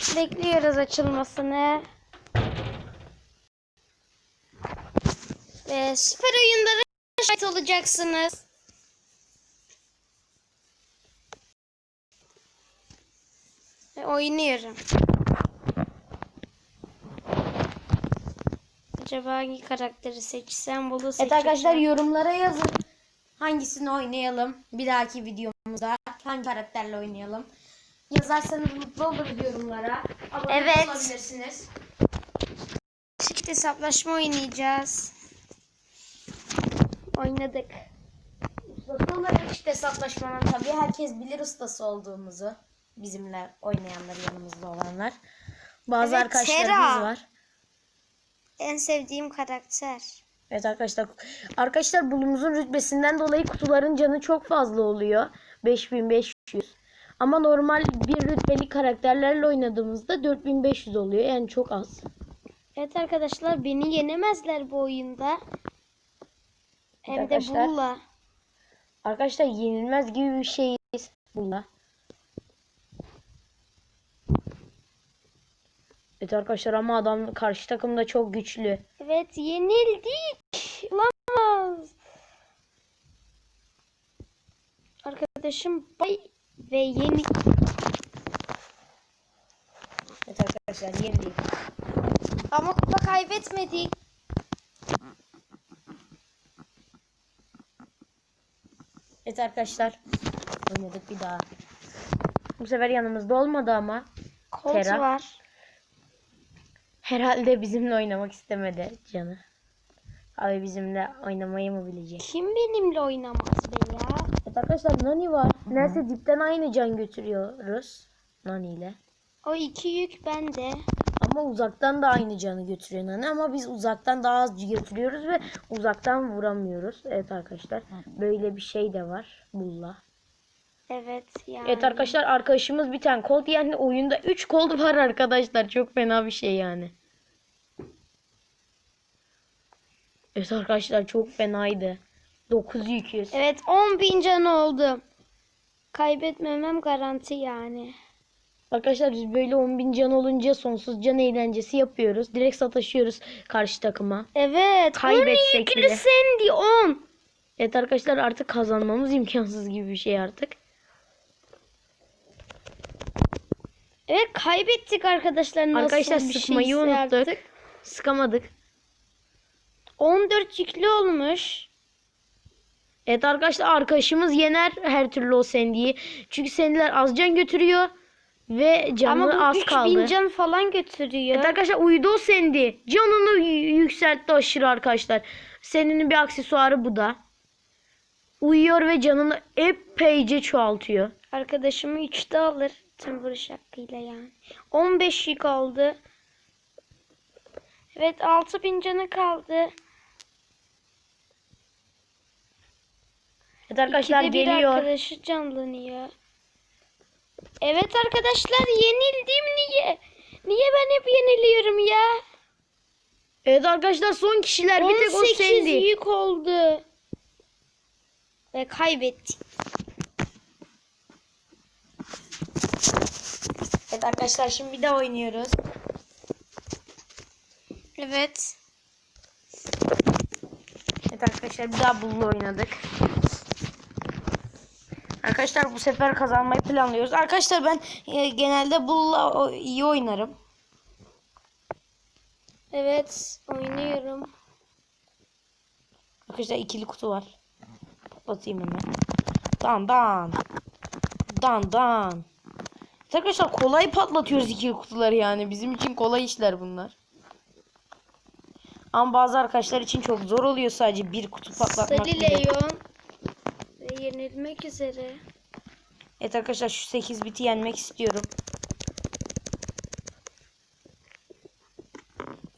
Bekliyoruz açılmasını. Ve süper oyunlara şahit olacaksınız. Ve oynuyorum. Acaba hangi karakteri seçsem bunu Evet seçeceğim. arkadaşlar yorumlara yazın. Hangisini oynayalım? Bir dahaki videomuzda hangi karakterle oynayalım? Yazarsanız mutlu oluruz yorumlara. Abone Evet. olabilirsiniz. Çift hesaplaşma oynayacağız. Oynadık. Ustası olarak işte hesaplaşmanın tabii herkes bilir ustası olduğumuzu. Bizimle oynayanlar yanımızda olanlar. Bazı Evet, arkadaşlarımız Tera. var. En sevdiğim karakter. Evet arkadaşlar. Arkadaşlar bulumuzun rütbesinden dolayı kutuların canı çok fazla oluyor. 5500. Ama normal bir rütbeli karakterlerle oynadığımızda 4500 oluyor. Yani çok az. Evet arkadaşlar beni yenemezler bu oyunda. Hem de arkadaşlar. bulla. Arkadaşlar yenilmez gibi bir şeyiz bununla. Evet arkadaşlar ama adam karşı takımda çok güçlü. Evet yenildik. Olamaz. Arkadaşım bay ve yeni. Evet arkadaşlar yenildik. Ama kupa kaybetmedik. Evet arkadaşlar oynadık bir daha. Bu sefer yanımızda olmadı ama Colt Tera. var. herhalde bizimle oynamak istemedi canı. Abi bizimle oynamayı mı bilecek? Kim benimle oynamaz be ya? Arkadaşlar Nani var. Neyse dipten aynı can götürüyoruz. Nani ile. O iki yük bende. Ama uzaktan da aynı canı götürüyor Nani ama biz uzaktan daha az götürüyoruz ve uzaktan vuramıyoruz. Evet arkadaşlar böyle bir şey de var bulla. Evet yani. Evet arkadaşlar arkadaşımız bir tane kol yani oyunda 3 kol var arkadaşlar çok fena bir şey yani. Evet arkadaşlar çok fenaydı. 9 200. Evet 10 bin can oldu. Kaybetmemem garanti yani. Arkadaşlar biz böyle 10.000 can olunca sonsuz can eğlencesi yapıyoruz. Direkt sataşıyoruz karşı takıma. Evet. Kaybetsek 12'li bile. Sandy 10. Evet arkadaşlar artık kazanmamız imkansız gibi bir şey artık. Evet kaybettik arkadaşlar. Nasıl arkadaşlar bir sıkmayı şeyse unuttuk. artık. Sıkamadık. 14 yüklü olmuş. Evet arkadaşlar arkadaşımız yener her türlü o sendiyi. Çünkü sendiler az can götürüyor ve canı Ama bu az 3000 kaldı. can falan götürüyor. Evet arkadaşlar uyudu o sendi. Canını yükseltti aşırı arkadaşlar. Seninin bir aksesuarı bu da. Uyuyor ve canını epeyce çoğaltıyor. Arkadaşımı 3'te alır. Tüm vuruş hakkıyla yani. 15 yük oldu. Evet 6000 canı kaldı. Evet arkadaşlar İkide bir geliyor. arkadaşı canlanıyor. Evet arkadaşlar yenildim niye? Niye ben hep yeniliyorum ya? Evet arkadaşlar son kişiler bir tek o 18 sendi. yük oldu. Ve kaybettik. Evet arkadaşlar şimdi bir daha oynuyoruz. Evet. Evet arkadaşlar bir daha bulla oynadık. Arkadaşlar bu sefer kazanmayı planlıyoruz. Arkadaşlar ben e, genelde bulla o- iyi oynarım. Evet oynuyorum. Arkadaşlar ikili kutu var. Patlatayım hemen. Dan dan. Dan dan. Arkadaşlar kolay patlatıyoruz ikili kutuları yani. Bizim için kolay işler bunlar. Ama bazı arkadaşlar için çok zor oluyor sadece bir kutu patlatmak. Sarı. Yenilmek üzere. Evet arkadaşlar şu 8 biti yenmek istiyorum.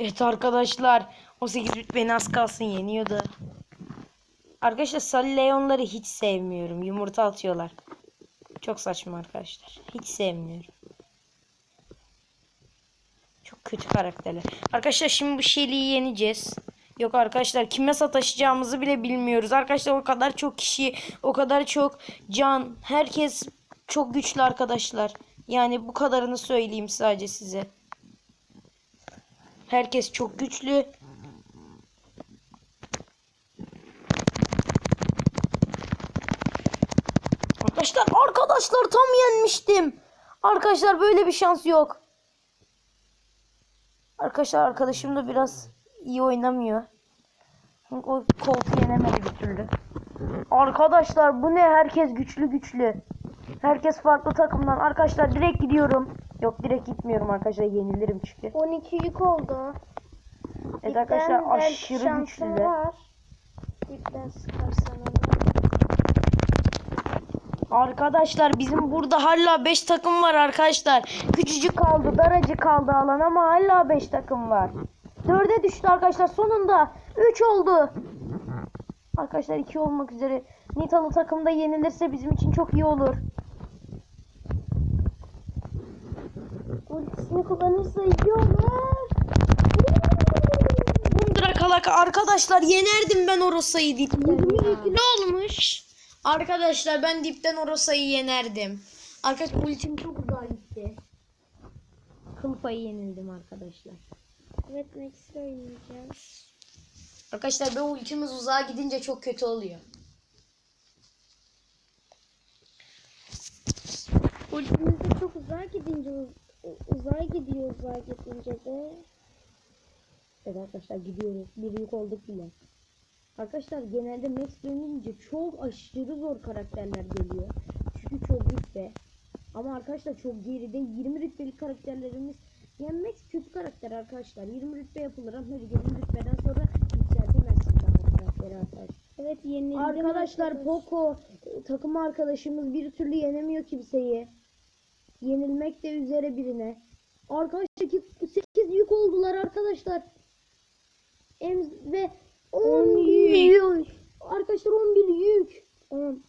Evet arkadaşlar o 8 bit beni az kalsın yeniyordu. Arkadaşlar Salih Leon'ları hiç sevmiyorum. Yumurta atıyorlar. Çok saçma arkadaşlar. Hiç sevmiyorum. Çok kötü karakterler. Arkadaşlar şimdi bu Shelly'yi yeneceğiz. Yok arkadaşlar kime sataşacağımızı bile bilmiyoruz. Arkadaşlar o kadar çok kişi, o kadar çok can. Herkes çok güçlü arkadaşlar. Yani bu kadarını söyleyeyim sadece size. Herkes çok güçlü. Arkadaşlar arkadaşlar tam yenmiştim. Arkadaşlar böyle bir şans yok. Arkadaşlar arkadaşım da biraz iyi oynamıyor. Çünkü o koltuğu yenemedi bir türlü. Arkadaşlar bu ne? Herkes güçlü güçlü. Herkes farklı takımdan. Arkadaşlar direkt gidiyorum. Yok direkt gitmiyorum arkadaşlar. Yenilirim çünkü. 12 yük oldu. Evet arkadaşlar aşırı güçlüler. var. Arkadaşlar bizim burada hala 5 takım var arkadaşlar. Küçücük kaldı, daracık kaldı alan ama hala 5 takım var. 4'e düştü arkadaşlar sonunda. 3 oldu. Arkadaşlar 2 olmak üzere. Nitalı takımda yenilirse bizim için çok iyi olur. Ultisini kullanırsa iyi olur. Bundra kalaka arkadaşlar yenerdim ben Orosa'yı dipten. 20 yüklü olmuş. Arkadaşlar ben dipten Orosa'yı yenerdim. Arkadaşlar ultim çok uzağa gitti. Kıl payı yenildim arkadaşlar. Evet Max'le oynayacağız. Arkadaşlar bu ultimiz uzağa gidince çok kötü oluyor. Ultimiz de çok uzağa gidince uz- uzağa gidiyor uzağa gidince de. Evet arkadaşlar gidiyoruz. Bir yük olduk bile. Arkadaşlar genelde Max dönünce çok aşırı zor karakterler geliyor. Çünkü çok rütbe. Ama arkadaşlar çok geride 20 rütbeli karakterlerimiz Max kötü karakter arkadaşlar. 20 rütbe yapılır ama 20 rütbeden sonra yükseltemezsin daha karakteri arkadaşlar. Evet yenildim. Arkadaşlar arkadaş. Poco takım arkadaşımız bir türlü yenemiyor kimseyi. Yenilmek de üzere birine. Arkadaşlar 8 yük oldular arkadaşlar. Em ve 10 On yük. Arkadaşlar 11 yük. 10.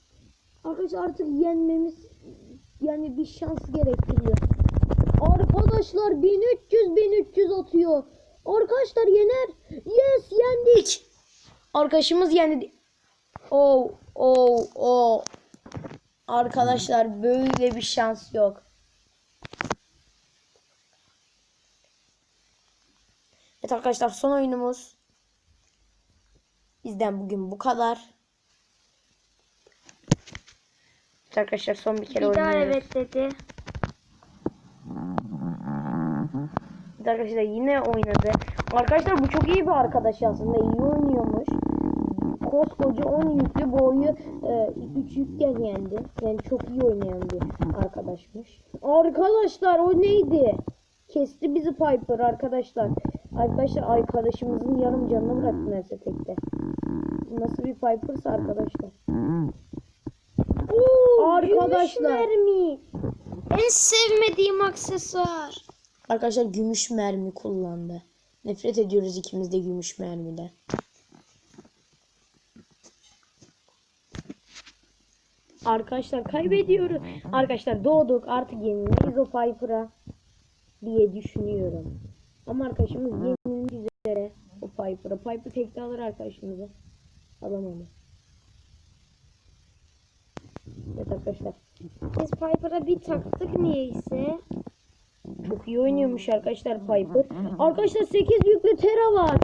Arkadaşlar artık yenmemiz yani bir şans gerektiriyor. Arkadaşlar 1300 1300 atıyor. Arkadaşlar yener. Yes yendik. Arkadaşımız yendi. Oh, oh, oh. Arkadaşlar böyle bir şans yok. Evet arkadaşlar son oyunumuz. Bizden bugün bu kadar. Evet arkadaşlar son bir kere Bir daha oynuyoruz. evet dedi. Evet arkadaşlar yine oynadı. Arkadaşlar bu çok iyi bir arkadaş aslında. iyi oynuyormuş. Koskoca 10 yüklü boyu 3 yükken yendi. Yani çok iyi oynayan bir arkadaşmış. Arkadaşlar o neydi? Kesti bizi Piper arkadaşlar. Arkadaşlar arkadaşımızın yarım canını bıraktı neredeyse tekte. Nasıl bir Piper'sa arkadaşlar. Oo, Arkadaşlar. En sevmediğim aksesuar. Arkadaşlar gümüş mermi kullandı. Nefret ediyoruz ikimiz de gümüş mermiden. Arkadaşlar kaybediyoruz. Arkadaşlar doğduk artık yenileyiz o Piper'a diye düşünüyorum. Ama arkadaşımız yenilmek üzere o Piper'a. Piper tekte alır arkadaşımızı. Alamadı. Evet arkadaşlar. Biz Piper'a bir taktık niyeyse. Çok iyi oynuyormuş arkadaşlar Piper. Arkadaşlar 8 yüklü Tera var.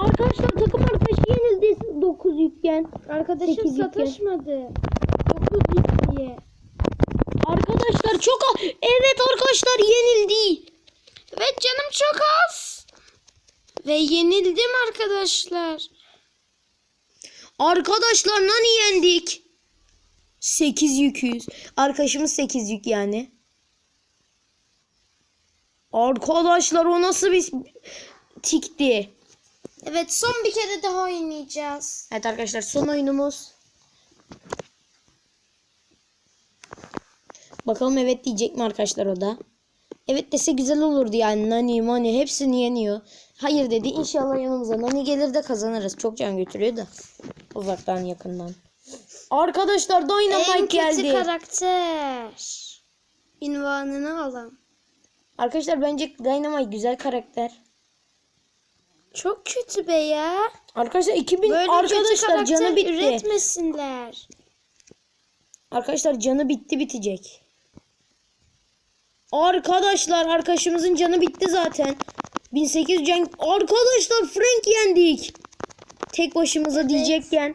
Arkadaşlar takım arkadaşı yenildi 9 yükken. Arkadaşım sataşmadı. 9 yük diye. Arkadaşlar çok az. Evet arkadaşlar yenildi. Evet canım çok az. Ve yenildim arkadaşlar. Arkadaşlar nani yendik. 8 yüküz. Arkadaşımız 8 yük yani. Arkadaşlar o nasıl bir tikti. Evet son bir kere daha oynayacağız. Evet arkadaşlar son oyunumuz. Bakalım evet diyecek mi arkadaşlar o da. Evet dese güzel olurdu yani Nani Mani hepsini yeniyor. Hayır dedi inşallah yanımıza Nani gelir de kazanırız. Çok can götürüyor da uzaktan yakından. Arkadaşlar En Dynamite kötü geldi. karakter. İnvanını alan. Arkadaşlar bence Dynamite güzel karakter. Çok kötü be ya. Arkadaşlar 2000 Böyle arkadaşlar canı bitti. üretmesinler. Arkadaşlar canı bitti bitecek. Arkadaşlar arkadaşımızın canı bitti zaten. 1800 can. Arkadaşlar Frank yendik. Tek başımıza diyecekken.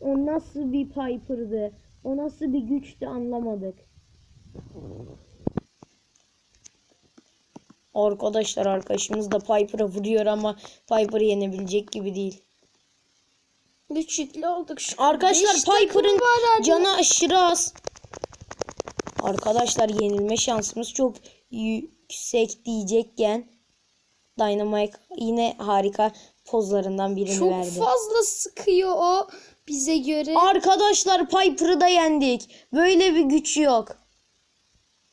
O nasıl bir Piper'dı? O nasıl bir güçtü anlamadık. Arkadaşlar arkadaşımız da Piper'a vuruyor ama Piper'ı yenebilecek gibi değil. Güç yüklü olduk şu Arkadaşlar Piper'ın canı aşırı az. Arkadaşlar yenilme şansımız çok yüksek diyecekken Dynamite yine harika pozlarından birini Çok verdi. fazla sıkıyor o bize göre. Arkadaşlar Piper'ı da yendik. Böyle bir güç yok.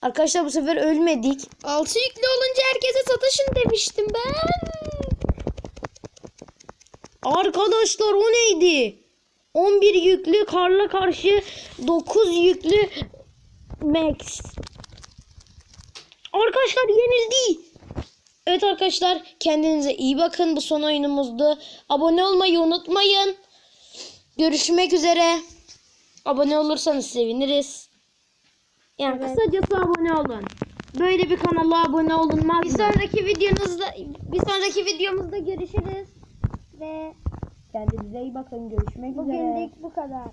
Arkadaşlar bu sefer ölmedik. Altı yüklü olunca herkese sataşın demiştim ben. Arkadaşlar o neydi? 11 yüklü karla karşı 9 yüklü Max. Arkadaşlar yenildi. Evet arkadaşlar kendinize iyi bakın. Bu son oyunumuzdu. Abone olmayı unutmayın. Görüşmek üzere. Abone olursanız seviniriz. Yani Evet. kısacası abone olun. Böyle bir kanala abone olunmaz Bir mı? sonraki videonuzda bir sonraki videomuzda görüşürüz ve Kendinize iyi bakın. Görüşmek üzere. bugünlük bu kadar.